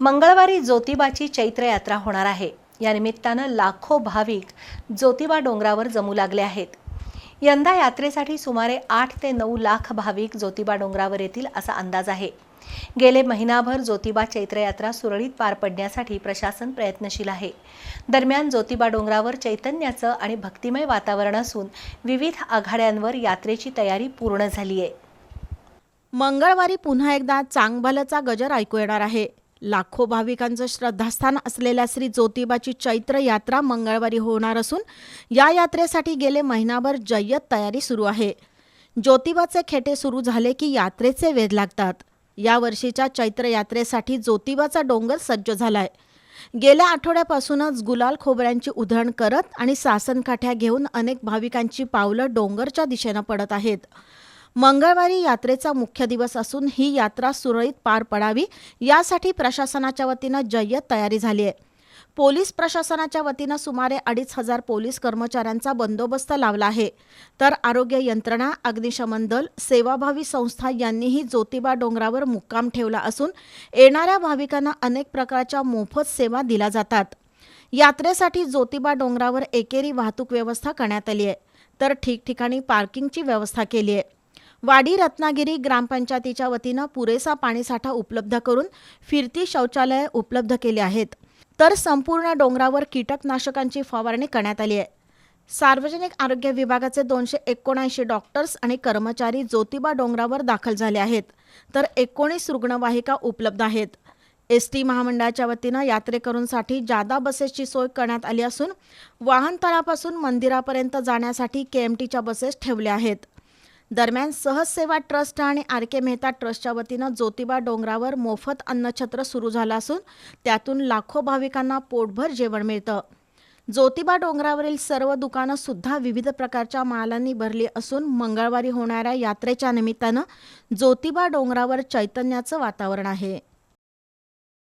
मंगळवारी ज्योतिबाची चैत्र यात्रा होणार आहे. या निमित्तानं लाखो भाविक ज्योतिबा डोंगरावर जमू लागले आहेत. यंदा यात्रेसाठी सुमारे आठ ते नऊ लाख भाविक ज्योतिबा डोंगरावर येतील असा अंदाज आहे. गेले महिनाभर ज्योतिबा चैत्रयात्रा सुरळीत पार पडण्यासाठी प्रशासन प्रयत्नशील आहे. दरम्यान ज्योतिबा डोंगरावर चैतन्याचं आणि भक्तिमय वातावरण असून विविध आघाड्यांवर यात्रेची तयारी पूर्ण झाली आहे मंगळवारी पुन्हा एकदा चांगभलचा गजर ऐकू येणार आहे. लाखो भाविकांचं श्रद्धास्थान असलेल्या श्री ज्योतिबाची चैत्र यात्रा मंगळवारी होणार असून या यात्रेसाठी गेले महिनाभर जय्यत तयारी सुरू आहे. ज्योतिबाचे खेटे सुरू झाले की यात्रेचे वेध लागतात. या वर्षीच्या चैत्र यात्रेसाठी ज्योतिबाचा डोंगर सज्ज झालाय. गेल्या आठवड्यापासूनच गुलाल खोबऱ्यांची उधळण करत आणि सासनकाठ्या घेऊन अनेक भाविकांची पावलं डोंगरच्या दिशेनं पडत आहेत. मंगळवारी यात्रेचा मुख्य दिवस असून ही यात्रा सुरळीत पार पडावी यासाठी प्रशासनाच्या वतीनं जय्यत तयारी झाली आहे. पोलीस प्रशासनाच्या वतीनं सुमारे अडीच हजार पोलीस कर्मचाऱ्यांचा बंदोबस्त लावला आहे. तर आरोग्य यंत्रणा अग्निशमन दल सेवाभावी संस्था यांनीही ज्योतिबा डोंगरावर मुक्काम ठेवला असून येणाऱ्या भाविकांना अनेक प्रकारच्या मोफत सेवा दिल्या जातात. यात्रेसाठी ज्योतिबा डोंगरावर एकेरी वाहतूक व्यवस्था करण्यात आली आहे. तर ठिकठिकाणी पार्किंगची व्यवस्था केली आहे. वाडी रत्नागिरी ग्रामपंचायतीच्या वतीनं पुरेसा पाणीसाठा उपलब्ध करून फिरती शौचालये उपलब्ध केली आहेत. तर संपूर्ण डोंगरावर कीटकनाशकांची फवारणी करण्यात आली आहे. सार्वजनिक आरोग्य विभागाचे दोनशे एकोणऐंशी डॉक्टर्स आणि कर्मचारी ज्योतिबा डोंगरावर दाखल झाले आहेत. तर एकोणीस रुग्णवाहिका उपलब्ध आहेत. एस टी महामंडळाच्या वतीनं यात्रेकरूंसाठी जादा बसेसची सोय करण्यात आली असून वाहनतळापासून मंदिरापर्यंत जाण्यासाठी के एम टीच्या बसेस ठेवल्या आहेत. दरम्यान सहजसेवा ट्रस्ट आणि आर के मेहता ट्रस्टच्या वतीनं ज्योतिबा डोंगरावर मोफत अन्नछत्र सुरू झालं असून त्यातून लाखो भाविकांना पोटभर जेवण मिळतं. ज्योतिबा डोंगरावरील सर्व दुकानं सुद्धा विविध प्रकारच्या मालांनी भरली असून मंगळवारी होणाऱ्या यात्रेच्या निमित्तानं ज्योतिबा डोंगरावर चैतन्याचं वातावरण आहे.